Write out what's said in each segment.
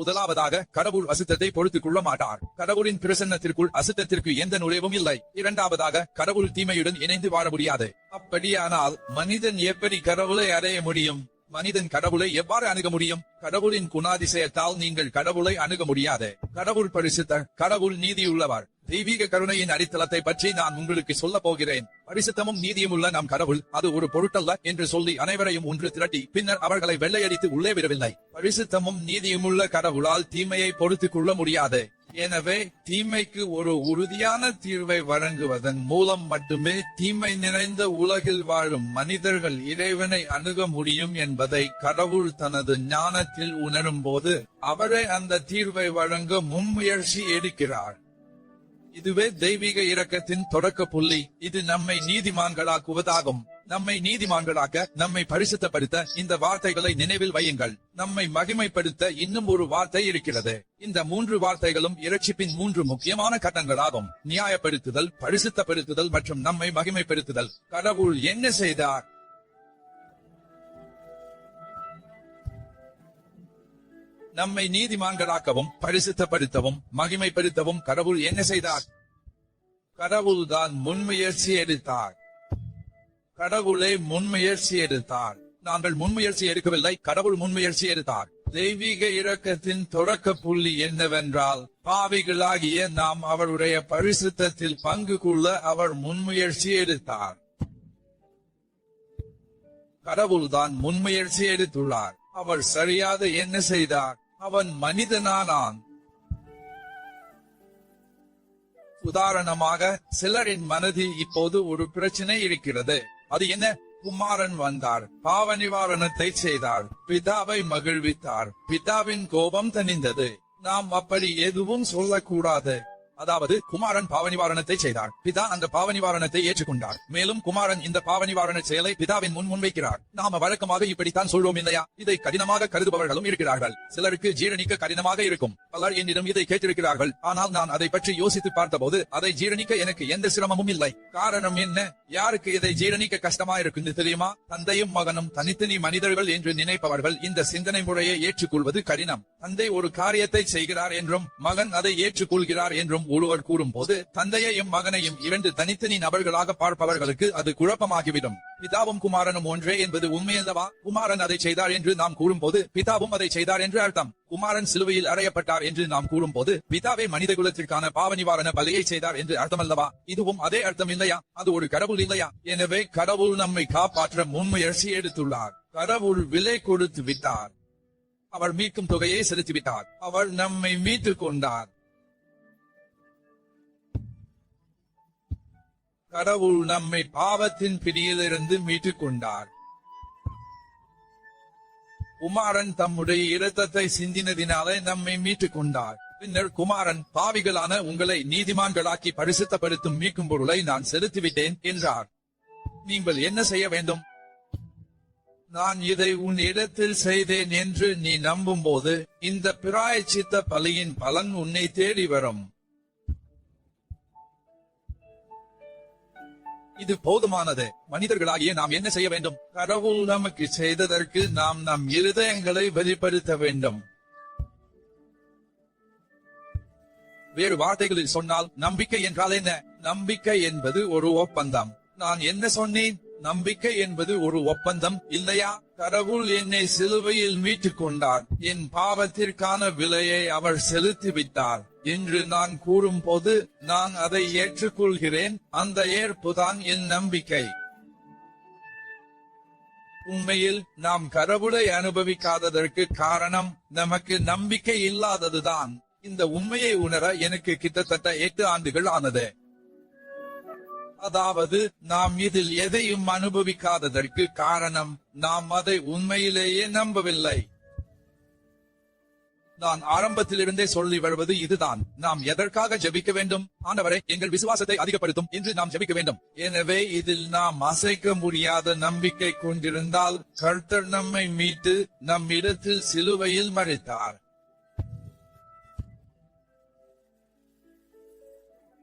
முதலாவதாக கடவுள் அசுத்தத்தை பொறுத்துக் கொள்ள மாட்டார். கடவுளின் பிரசன்னத்திற்குள் அசுத்தத்திற்கு எந்த நுழைவும் இல்லை. இரண்டாவதாக கடவுள் தீமையுடன் இணைந்து வாழ முடியாது. அப்படியானால் மனிதன் எப்படி கடவுளை அடைய முடியும்? மனிதன் கடவுளை எவ்வாறு அணுக முடியும்? கடவுளின் குணாதிசயத்தால் நீங்கள் கடவுளை அணுக முடியாது. கடவுள் பரிசுத்த கடவுள் நீதியுள்ளவர். தெய்வீக கருணையின் அடித்தளத்தை பற்றி நான் உங்களுக்கு சொல்ல போகிறேன். பரிசுத்தமும் நீதியும் உள்ள நம் கடவுள் அது ஒரு பொருட்டல்ல என்று சொல்லி அனைவரையும் ஒன்று திரட்டி பின்னர் அவர்களை வெள்ளையடித்து உள்ளே விடவில்லை. பரிசுத்தமும் நீதியும் உள்ள கடவுளால் தீமையை பொறுத்துக் கொள்ள முடியாது. எனவே தீமைக்கு ஒரு உறுதியான தீர்வை வழங்குவதன் மூலம் மட்டுமே தீமை நிறைந்த உலகில் வாழும் மனிதர்கள் இறைவனை அணுக முடியும் என்பதை கடவுள் தனது ஞானத்தில் உணரும் போது அவரே அந்த தீர்வை வழங்க முன்முயற்சி எடுக்கிறார். இதுவே தெய்வீக இரக்கத்தின் தொடக்க புள்ளி. இது நம்மை நீதிமான்களாக்குவதாகும். நம்மை நீதிமான்களாக்க நம்மை பரிசுத்தப்படுத்த இந்த வார்த்தைகளை நினைவில் வையுங்கள். நம்மை மகிமைப்படுத்த இன்னும் ஒரு வார்த்தை இருக்கிறது. இந்த மூன்று வார்த்தைகளும் இரட்சிப்பின் மூன்று முக்கியமான கட்டங்களாகும். நியாயப்படுத்துதல் பரிசுத்தப்படுத்துதல் மற்றும் நம்மை மகிமைப்படுத்துதல். கடவுள் என்ன செய்தார்? நம்மை நீதிமான்களாக்கவும் பரிசுத்தப்படுத்தவும் மகிமைப்படுத்தவும் கடவுள் என்ன செய்தார்? கடவுள் தான் முன்முயற்சி எடுத்தார். கடவுளை முன்முயற்சி எடுத்தார். நாங்கள் முன்முயற்சி எடுக்கவில்லை கடவுள் முன்முயற்சி எடுத்தார். தெய்வீக இரக்கத்தின் தொடக்க புள்ளி என்னவென்றால் பாவிகளாகிய நாம் அவருடைய பரிசுத்தத்தில் பங்கு கொள்ள அவர் முன்முயற்சி எடுத்தார். கடவுள்தான் முன்முயற்சி எடுத்துள்ளார். அவர் சரியாக என்ன செய்தார்? அவன் மனிதனானான். உதாரணமாக சிலரின் மனதில் இப்போது ஒரு பிரச்சனை இருக்கிறது. அது என்ன? குமாரன் வந்தார். பாவ நிவாரணத்தை செய்தார். பிதாவை மகிழ்வித்தார். பிதாவின் கோபம் தணிந்தது. நாம் அப்படி எதுவும் சொல்லக்கூடாது. அதாவது குமாரன் பாவநிவாரணத்தை செய்தார். பிதா அந்த பாவநிவாரணத்தை ஏற்றுக்கொண்டார். மேலும் குமாரன் இந்த பாவநிவாரண செயலை பிதாவின் முன் முன்வைக்கிறார். நாம வழக்கமாக இப்படித்தான் சொல்வோம் இல்லையா? இதை கடினமாக கருதுபவர்களும் இருக்கிறார்கள். சிலருக்கு ஜீரணிக்க கடினமாக இருக்கும். பலர் என்னிடம் இதை கேட்டிருக்கிறார்கள். ஆனால் நான் அதை பற்றி யோசித்து பார்த்தபோது அதை ஜீரணிக்க எனக்கு எந்த சிரமமும் இல்லை. காரணம் என்ன? யாருக்கு இதை ஜீரணிக்க கஷ்டமா இருக்குன்னு தெரியுமா? தந்தையும் மகனும் தனித்தனி மனிதர்கள் என்று நினைப்பவர்கள் இந்த சிந்தனை முறையை ஏற்றுக்கொள்வது கடினம். தந்தை ஒரு காரியத்தை செய்கிறார் என்றும் மகன் அதை ஏற்றுக்கொள்கிறார் என்றும் ஒருவர் கூறும்போது தந்தையையும் மகனையும் இரண்டு தனித்தனி நபர்களாக பார்ப்பவர்களுக்கு அது குழப்பமாகிவிடும். பிதாவும் குமாரனும் ஒன்றே என்பது உண்மையல்லவா? குமாரன் அதை செய்தார் என்று நாம் கூறும்போது பிதாவும் அதை செய்தார் என்று அர்த்தம். குமாரன் சிலுவையில் அறையப்பட்டார் என்று நாம் கூறும்போது பிதாவே மனித குலத்திற்கான பாவ நிவாரண பலியை செய்தார் என்று அர்த்தமல்லவா? இதுவும் அதே அர்த்தம் இல்லையா? அது ஒரு கடவுள் இல்லையா? எனவே கடவுள் நம்மை காப்பாற்ற முன்முயற்சி எடுத்துள்ளார். கடவுள் விலை கொடுத்து விட்டார். அவர் மீட்கும் தொகையை செலுத்திவிட்டார். அவர் நம்மை மீட்டுக் கொண்டார். கடவுள் நம்மை பாவத்தின் பிடியிலிருந்து மீட்டுக் கொண்டார் குமாரன் தம்முடைய இரத்தத்தை சிந்தினதினாலே நம்மை மீட்டுக் கொண்டார் பின்னர் குமாரன் பாவிகளான உங்களை நீதிமான்களாக்கி பரிசுத்தப்படுத்தும் மீட்கும் பொருளை நான் செலுத்திவிட்டேன் என்றார். நீங்கள் என்ன செய்ய வேண்டும்? நான் இதை உன் இடத்தில் செய்தேன் என்று நீ நம்பும்போது இந்த பிராயச்சித்த பலியின் பலன் உன்னை தேடி வரும். இது போதுமானது. மனிதர்களாகிய நாம் என்ன செய்ய வேண்டும்? கடவுள் நமக்கு செய்ததற்கு நாம் நம் இருதயங்களை வெளிப்படுத்த வேண்டும். வேறு வார்த்தைகளில் சொன்னால் நம்பிக்கை என்றால் என்ன? நம்பிக்கை என்பது ஒரு ஒப்பந்தம். நான் என்ன சொன்னேன்? நம்பிக்கை என்பது ஒரு ஒப்பந்தம் இல்லையா? கடவுள் என்னை சிலுவையில் மீட்டுக் கொண்டார் என் பாவத்திற்கான விலையை அவர் செலுத்தி விட்டார் என்று நான் கூறும்போது நான் அதை ஏற்றுக்கொள்கிறேன். அந்த ஏற்புதான் என் நம்பிக்கை. உண்மையில் நாம் கடவுளை அனுபவிக்காததற்கு காரணம் நமக்கு நம்பிக்கை இல்லாததுதான். இந்த உண்மையை உணர எனக்கு கிட்டத்தட்ட எட்டு ஆண்டுகள் ஆனது. அதாவது நாம் இதில் எதையும் அனுபவிக்காததற்கு காரணம் நாம் அதை உண்மையிலேயே நம்பவில்லை. நான் ஆரம்பத்திலிருந்தே சொல்லி வருவது இதுதான். நாம் எதற்காக ஜெபிக்க வேண்டும்? ஆண்டவரை எங்கள் விசுவாசத்தை அதிகப்படுத்தும் என்று நாம் ஜபிக்க வேண்டும். எனவே இதில் நாம் அசைக்க முடியாத நம்பிக்கை கொண்டிருந்தால் கர்த்தர் நம்மை மீட்டு நம் இடத்தில் சிலுவையில் மறைத்தார்.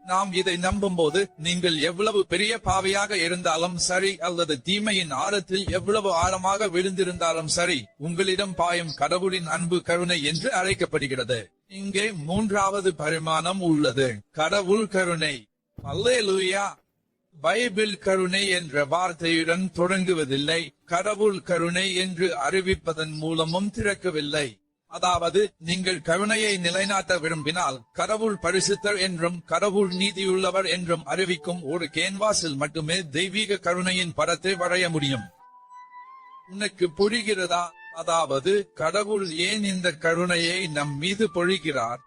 நாம் இதை நம்பும்போது நீங்கள் எவ்வளவு பெரிய பாவையாக இருந்தாலும் சரி அல்லது தீமையின் ஆழத்தில் எவ்வளவு ஆழமாக விழுந்திருந்தாலும் சரி உங்களிடம் பாயும் கடவுளின் அன்பு கருணை என்று அழைக்கப்படுகிறது. இங்கே மூன்றாவது பரிமாணம் உள்ளது. கடவுள் கருணை. அல்லேலூயா. பைபிள் கருணை என்ற வார்த்தையுடன் தொடங்குவதில்லை. கடவுள் கருணை என்று அறிவிப்பதன் மூலமும் திறக்கவில்லை. அதாவது நீங்கள் கருணையை நிலைநாட்ட விரும்பினால் கடவுள் பரிசுத்தர் என்றும் கடவுள் நீதியுள்ளவர் என்றும் அறிவிக்கும் ஒரு கேன்வாஸில் மட்டுமே தெய்வீக கருணையின் படத்தை வரைய முடியும். உனக்கு புரிகிறதா? அதாவது கடவுள் ஏன் இந்த கருணையை நம் மீது பொழிகிறார்?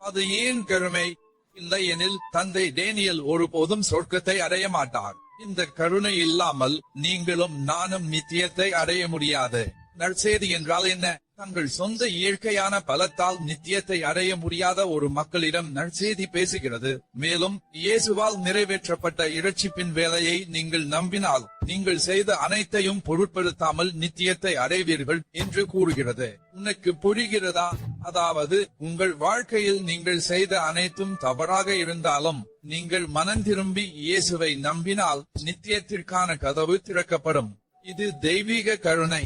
அது ஏன் கருணை? இல்லை எனில் தந்தை டேனியல் ஒருபோதும் சொர்க்கத்தை அடைய மாட்டார். இந்த கருணை இல்லாமல் நீங்களும் நானும் நித்தியத்தை அடைய முடியாது. நற்செய்தி என்றால் என்ன? தங்கள் சொந்த இயற்கையான பலத்தால் நித்தியத்தை அடைய முடியாத ஒரு மக்களிடம் நற்செய்தி பேசுகிறது. மேலும் இயேசுவால் நிறைவேற்றப்பட்ட இரட்சிப்பின் வேலையை நீங்கள் நம்பினால் நீங்கள் செய்த அனைத்தையும் பொருட்படுத்தாமல் நித்தியத்தை அடைவீர்கள் என்று கூறுகிறது. உனக்கு புரிகிறதா? அதாவது உங்கள் வாழ்க்கையில் நீங்கள் செய்த அனைத்தும் தவறாக இருந்தாலும் நீங்கள் மனம் திரும்பி இயேசுவை நம்பினால் நித்தியத்திற்கான கதவு திறக்கப்படும். இது தெய்வீக கருணை.